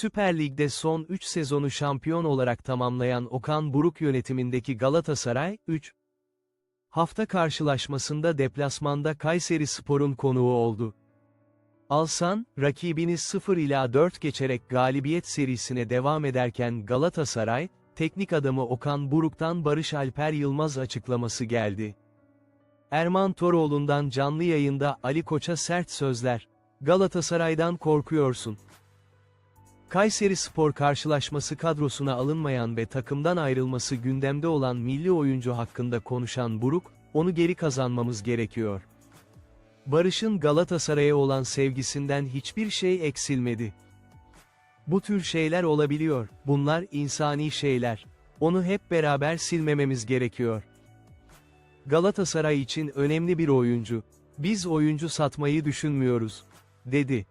Süper Lig'de son 3 sezonu şampiyon olarak tamamlayan Okan Buruk yönetimindeki Galatasaray, 3 hafta karşılaşmasında deplasmanda Kayseri Spor'un konuğu oldu. Alsan, rakibini 0 ila 4 geçerek galibiyet serisine devam ederken Galatasaray, teknik adamı Okan Buruk'tan Barış Alper Yılmaz açıklaması geldi. Erman Toroğlu'ndan canlı yayında Ali Koç'a sert sözler. Galatasaray'dan korkuyorsun. Kayseri Spor karşılaşması kadrosuna alınmayan ve takımdan ayrılması gündemde olan milli oyuncu hakkında konuşan Buruk, onu geri kazanmamız gerekiyor. Barış'ın Galatasaray'a olan sevgisinden hiçbir şey eksilmedi. Bu tür şeyler olabiliyor, bunlar insani şeyler. Onu hep beraber silmememiz gerekiyor. Galatasaray için önemli bir oyuncu. Biz oyuncu satmayı düşünmüyoruz, dedi.